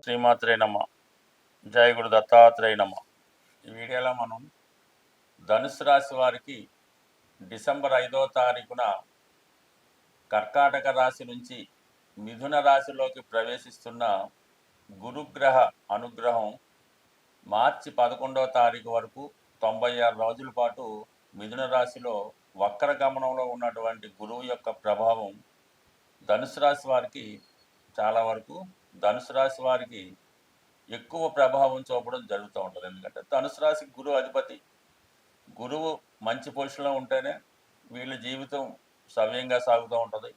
శ్రీమాత్రే నమ. జయ గురు దత్తాత్రేయ నమ. ఈ వీడియోలో మనం ధనుసు రాశి వారికి డిసెంబర్ ఐదో తారీఖున కర్కాటక రాశి నుంచి మిథున రాశిలోకి ప్రవేశిస్తున్న గురుగ్రహ అనుగ్రహం మార్చి పదకొండవ తారీఖు వరకు తొంభై ఆరు రోజుల పాటు మిథున రాశిలో వక్ర గమనంలో ఉన్నటువంటి గురువు యొక్క ప్రభావం ధనుసు రాశి వారికి చాలా వరకు ధనుసు రాశి వారికి ఎక్కువ ప్రభావం చూపడం జరుగుతూ ఉంటుంది. ఎందుకంటే ధనుసు రాశికి గురువు అధిపతి గురువు మంచి పొజిషన్లో ఉంటేనే వీళ్ళ జీవితం సవ్యంగా సాగుతూ ఉంటుంది.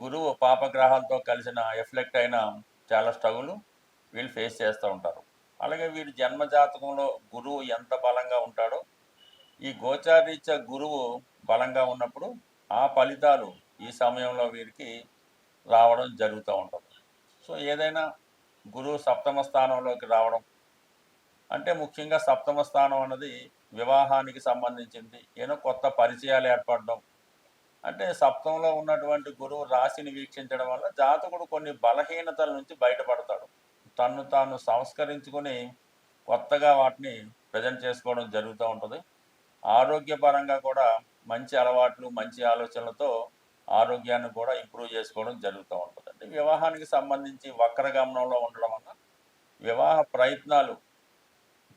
గురువు పాపగ్రహాలతో కలిసిన ఎఫ్లెక్ట్ అయిన చాలా స్ట్రగుల్ వీళ్ళు ఫేస్ చేస్తూ ఉంటారు. అలాగే వీరి జన్మ జాతకంలో గురువు ఎంత బలంగా ఉంటాడో ఈ గోచారీత్య గురువు బలంగా ఉన్నప్పుడు ఆ ఫలితాలు ఈ సమయంలో వీరికి రావడం జరుగుతూ ఉంటుంది. సో ఏదైనా గురువు సప్తమ స్థానంలోకి రావడం అంటే ముఖ్యంగా సప్తమ స్థానం అన్నది వివాహానికి సంబంధించింది. ఏదో కొత్త పరిచయాలు ఏర్పడడం. అంటే సప్తంలో ఉన్నటువంటి గురువు రాశిని వీక్షించడం వల్ల జాతకుడు కొన్ని బలహీనతల నుంచి బయటపడతాడు. తను తాను సంస్కరించుకొని కొత్తగా వాటిని ప్రజెంట్ చేసుకోవడం జరుగుతూ ఉంటుంది. ఆరోగ్యపరంగా కూడా మంచి అలవాట్లు మంచి ఆలోచనలతో ఆరోగ్యాన్ని కూడా ఇంప్రూవ్ చేసుకోవడం జరుగుతూ ఉంటుంది. అంటే వివాహానికి సంబంధించి వక్రగమనంలో ఉండడం వల్ల వివాహ ప్రయత్నాలు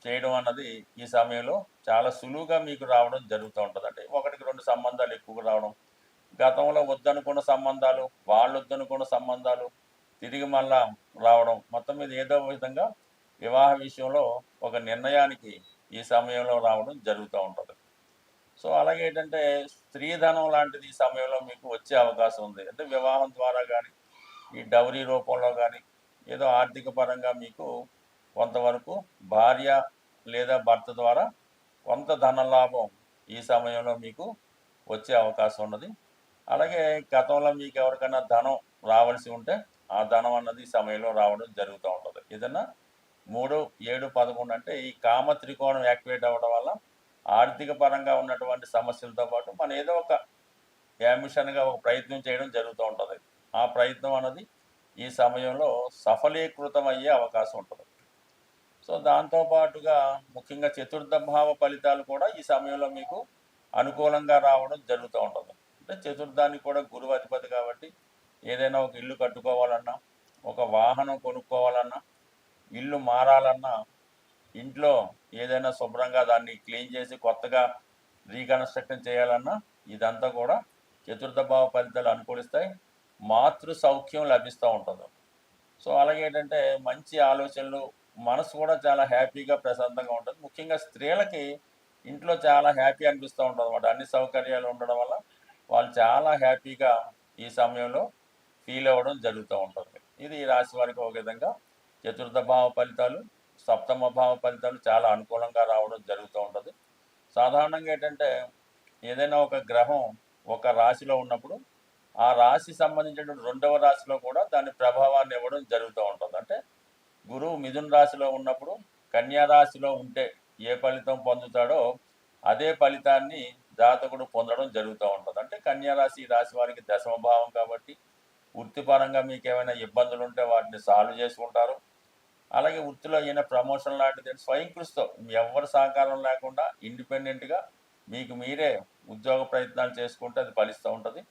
చేయడం అన్నది ఈ సమయంలో చాలా సులువుగా మీకు రావడం జరుగుతూ ఉంటుంది. అంటే ఒకటికి రెండు సంబంధాలు ఎక్కువగా రావడం గతంలో వద్దనుకున్న సంబంధాలు వాళ్ళు వద్దనుకున్న సంబంధాలు తిరిగి మళ్ళా రావడం మొత్తం మీద ఏదో విధంగా వివాహ విషయంలో ఒక నిర్ణయానికి ఈ సమయంలో రావడం జరుగుతూ ఉంటుంది. సో అలాగే ఏంటంటే స్త్రీధనం లాంటిది ఈ సమయంలో మీకు వచ్చే అవకాశం ఉంది. అంటే వివాహం ద్వారా కానీ ఈ డౌరీ రూపంలో కానీ ఏదో ఆర్థిక పరంగా మీకు కొంతవరకు భార్య లేదా భర్త ద్వారా కొంత ధన లాభం ఈ సమయంలో మీకు వచ్చే అవకాశం ఉన్నది. అలాగే గతంలో మీకు ఎవరికైనా ధనం రావాల్సి ఉంటే ఆ ధనం అన్నది సమయంలో రావడం జరుగుతూ ఉంటుంది. ఏదన్నా మూడు ఏడు పదకొండు అంటే ఈ కామ త్రికోణం యాక్టివేట్ అవ్వడం వల్ల ఆర్థిక పరంగా ఉన్నటువంటి సమస్యలతో పాటు మనం ఏదో ఒక యామిషన్గా ఒక ప్రయత్నం చేయడం జరుగుతూ ఉంటుంది. ఆ ప్రయత్నం అన్నది ఈ సమయంలో సఫలీకృతం అయ్యే అవకాశం ఉంటుంది. సో దాంతోపాటుగా ముఖ్యంగా చతుర్థ భావ ఫలితాలు కూడా ఈ సమయంలో మీకు అనుకూలంగా రావడం జరుగుతూ ఉంటుంది. అంటే చతుర్థానికి కూడా గురువు అధిపతి కాబట్టి ఏదైనా ఒక ఇల్లు కట్టుకోవాలన్నా ఒక వాహనం కొనుక్కోవాలన్నా ఇల్లు మారాలన్నా ఇంట్లో ఏదైనా శుభ్రంగా దాన్ని క్లీన్ చేసి కొత్తగా రీకన్స్ట్రక్షన్ చేయాలన్నా ఇదంతా కూడా చతుర్థ భావ ఫలితాలు అనుకూలిస్తాయి. మాతృ సౌఖ్యం లభిస్తూ ఉంటుంది. సో అలాగే ఏంటంటే మంచి ఆలోచనలు మనసు కూడా చాలా హ్యాపీగా ప్రశాంతంగా ఉంటుంది. ముఖ్యంగా స్త్రీలకి ఇంట్లో చాలా హ్యాపీ అనిపిస్తూ ఉంటుంది అన్నమాట. అన్ని సౌకర్యాలు ఉండడం వల్ల వాళ్ళు చాలా హ్యాపీగా ఈ సమయంలో ఫీల్ అవ్వడం జరుగుతూ ఉంటుంది. ఇది ఈ రాశి వారికి ఒక విధంగా చతుర్థ భావ ఫలితాలు సప్తమ భావ ఫలితాలు చాలా అనుకూలంగా రావడం జరుగుతూ ఉంటుంది. సాధారణంగా ఏంటంటే ఏదైనా ఒక గ్రహం ఒక రాశిలో ఉన్నప్పుడు ఆ రాశి సంబంధించినటువంటి రెండవ రాశిలో కూడా దాని ప్రభావాన్ని ఇవ్వడం జరుగుతూ ఉంటుంది. అంటే గురువు మిథున రాశిలో ఉన్నప్పుడు కన్యా రాశిలో ఉంటే ఏ ఫలితం పొందుతాడో అదే ఫలితాన్ని జాతకుడు పొందడం జరుగుతూ ఉంటుంది. అంటే కన్యా రాశి రాశి వారికి దశమభావం కాబట్టి వృత్తిపరంగా మీకు ఏమైనా ఇబ్బందులు ఉంటే వాటిని సాల్వ్ చేసుకుంటారు. అలాగే వృత్తిలో అయిన ప్రమోషన్ లాంటిది స్వయం కృషితో ఎవరి సహకారం లేకుండా ఇండిపెండెంట్గా మీకు మీరే ఉద్యోగ ప్రయత్నాలు చేసుకుంటే అది ఫలిస్తూ ఉంటుంది.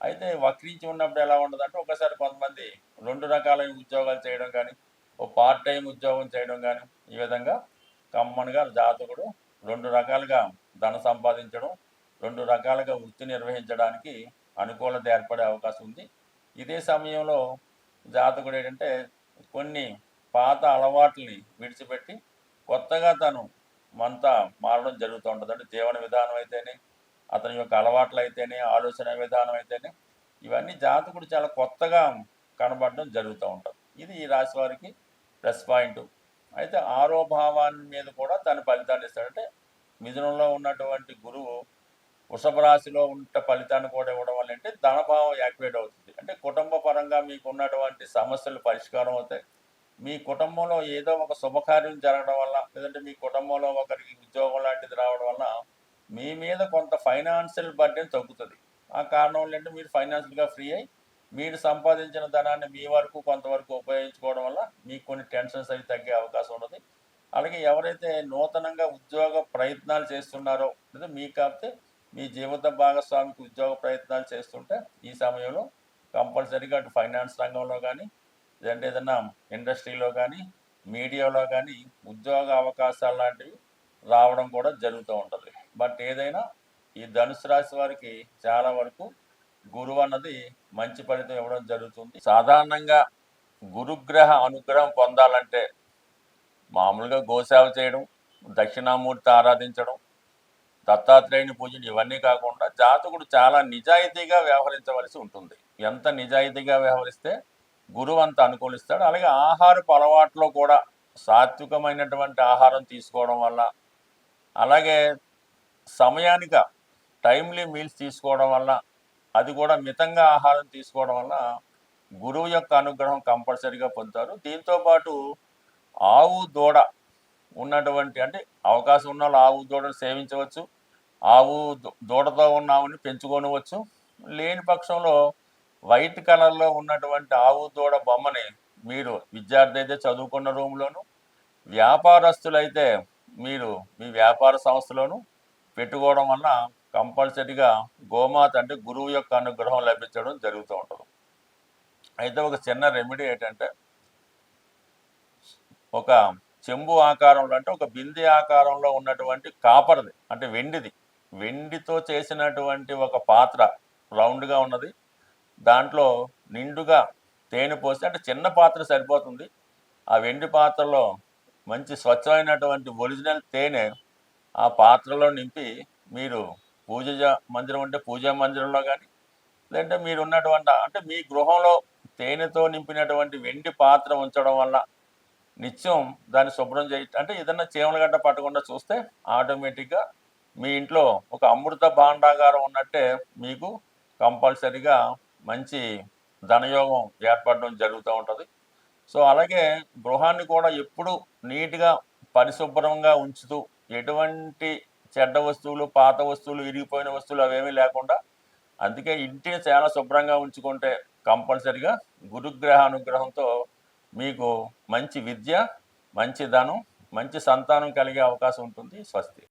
అయితే వక్రించి ఉన్నప్పుడు ఎలా ఉండదంటే ఒకసారి కొంతమంది రెండు రకాలైన ఉద్యోగాలు చేయడం కానీ ఓ పార్ట్ టైం ఉద్యోగం చేయడం కానీ ఈ విధంగా కమ్మన్గా జాతకుడు రెండు రకాలుగా ధన సంపాదించడం రెండు రకాలుగా వృత్తి నిర్వహించడానికి అనుకూలత ఏర్పడే అవకాశం ఉంది. ఇదే సమయంలో జాతకుడు ఏంటంటే కొన్ని పాత అలవాట్లని విడిచిపెట్టి కొత్తగా తను మంతా మారడం జరుగుతూ ఉంటుంది అంటే జీవన విధానం అయితేనే అతని యొక్క అలవాట్లు అయితేనే ఆలోచన విధానం అయితేనే ఇవన్నీ జాతకుడు చాలా కొత్తగా కనబడడం జరుగుతూ ఉంటుంది. ఇది ఈ రాశి వారికి ప్లస్ పాయింట్. అయితే ఆరో భావాన్ని మీద కూడా తన ఫలితాన్ని ఇస్తాడంటే మిథునంలో ఉన్నటువంటి గురువు వృషభ రాశిలో ఉంట ఫలితాన్ని కూడా ఇవ్వడం వల్ల అంటే ధనభావం యాక్టివేట్ అవుతుంది. అంటే కుటుంబ పరంగా మీకు ఉన్నటువంటి సమస్యలు పరిష్కారం అవుతాయి. మీ కుటుంబంలో ఏదో ఒక శుభకార్యం జరగడం వల్ల లేదంటే మీ కుటుంబంలో ఒకరికి ఉద్యోగం లాంటిది రావడం వల్ల మీ మీద కొంత ఫైనాన్షియల్ బర్డెన్ తగ్గుతుంది. ఆ కారణం ఏంటంటే మీరు ఫైనాన్షియల్గా ఫ్రీ అయ్యి మీరు సంపాదించిన ధనాన్ని మీ వరకు కొంతవరకు ఉపయోగించుకోవడం వల్ల మీకు కొన్ని టెన్షన్స్ అవి తగ్గే అవకాశం ఉన్నది. అలాగే ఎవరైతే నూతనంగా ఉద్యోగ ప్రయత్నాలు చేస్తున్నారో లేదా మీకు కాకపోతే మీ జీవిత భాగస్వామికి ఉద్యోగ ప్రయత్నాలు చేస్తుంటే ఈ సమయంలో కంపల్సరీగా అటు ఫైనాన్స్ రంగంలో కానీ లేదంటే ఏదన్నా ఇండస్ట్రీలో కానీ మీడియాలో కానీ ఉద్యోగ అవకాశాలు లాంటివి రావడం కూడా జరుగుతూ ఉంటుంది. బట్ ఏదైనా ఈ ధనుసు రాశి వారికి చాలా వరకు గురువు అన్నది మంచి ఫలితం ఇవ్వడం జరుగుతుంది. సాధారణంగా గురుగ్రహ అనుగ్రహం పొందాలంటే మామూలుగా గోసేవ చేయడం దక్షిణామూర్తి ఆరాధించడం దత్తాత్రేయుని పూజలు ఇవన్నీ కాకుండా జాతకుడు చాలా నిజాయితీగా వ్యవహరించవలసి ఉంటుంది. ఎంత నిజాయితీగా వ్యవహరిస్తే గురువు అంత అనుకూలిస్తాడు. అలాగే ఆహారపు అలవాట్లో కూడా సాత్వికమైనటువంటి ఆహారం తీసుకోవడం వల్ల అలాగే సమయానిక టైమ్లీ మీల్స్ తీసుకోవడం వల్ల అది కూడా మితంగా ఆహారం తీసుకోవడం వల్ల గురువు యొక్క అనుగ్రహం కంపల్సరీగా పొందుతారు. దీంతో పాటు ఆవు దూడ ఉన్నటువంటి అంటే అవకాశం ఉన్న వాళ్ళు ఆవు దూడను సేవించవచ్చు. ఆవు దూడతో ఉన్న ఆవుని పెంచుకొనవచ్చు. లేని పక్షంలో వైట్ కలర్లో ఉన్నటువంటి ఆవు దూడ బొమ్మని మీరు విద్యార్థి అయితే చదువుకున్న రూమ్లోను వ్యాపారస్తులైతే మీరు మీ వ్యాపార సంస్థలోను పెట్టుకోవడం వల్ల కంపల్సరీగా గోమాత అంటే గురువు యొక్క అనుగ్రహం లభించడం జరుగుతూ ఉంటుంది. అయితే ఒక చిన్న రెమెడీ ఏంటంటే ఒక చెంబు ఆకారంలో అంటే ఒక బిందె ఆకారంలో ఉన్నటువంటి కాపర్ది అంటే వెండిది. వెండితో చేసినటువంటి ఒక పాత్ర రౌండ్గా ఉన్నది. దాంట్లో నిండుగా తేనె పోసి అంటే చిన్న పాత్ర సరిపోతుంది. ఆ వెండి పాత్రలో మంచి స్వచ్ఛమైనటువంటి ఒరిజినల్ తేనె ఆ పాత్రలో నింపి మీరు పూజ మందిరం అంటే పూజా మందిరంలో కానీ లేదంటే మీరు ఉన్నటువంటి అంటే మీ గృహంలో తేనెతో నింపినటువంటి వెండి పాత్ర ఉంచడం వల్ల నిత్యం దాన్ని శుభ్రం చేయ అంటే ఏదన్నా చీమల గడ్డ పట్టకుండా చూస్తే ఆటోమేటిక్గా మీ ఇంట్లో ఒక అమృత భాండాగారం ఉన్నట్టే మీకు కంపల్సరిగా మంచి ధనయోగం ఏర్పడడం జరుగుతూ ఉంటుంది. సో అలాగే గృహాన్ని కూడా ఎప్పుడు నీట్గా పరిశుభ్రంగా ఉంచుతూ ఎటువంటి చెడ్డ వస్తువులు పాత వస్తువులు విరిగిపోయిన వస్తువులు అవేమీ లేకుండా అందుకే ఇంటిని చాలా శుభ్రంగా ఉంచుకుంటే కంపల్సరిగా గురుగ్రహ అనుగ్రహంతో మీకు మంచి విద్య మంచి ధనం మంచి సంతానం కలిగే అవకాశం ఉంటుంది. స్వస్తి.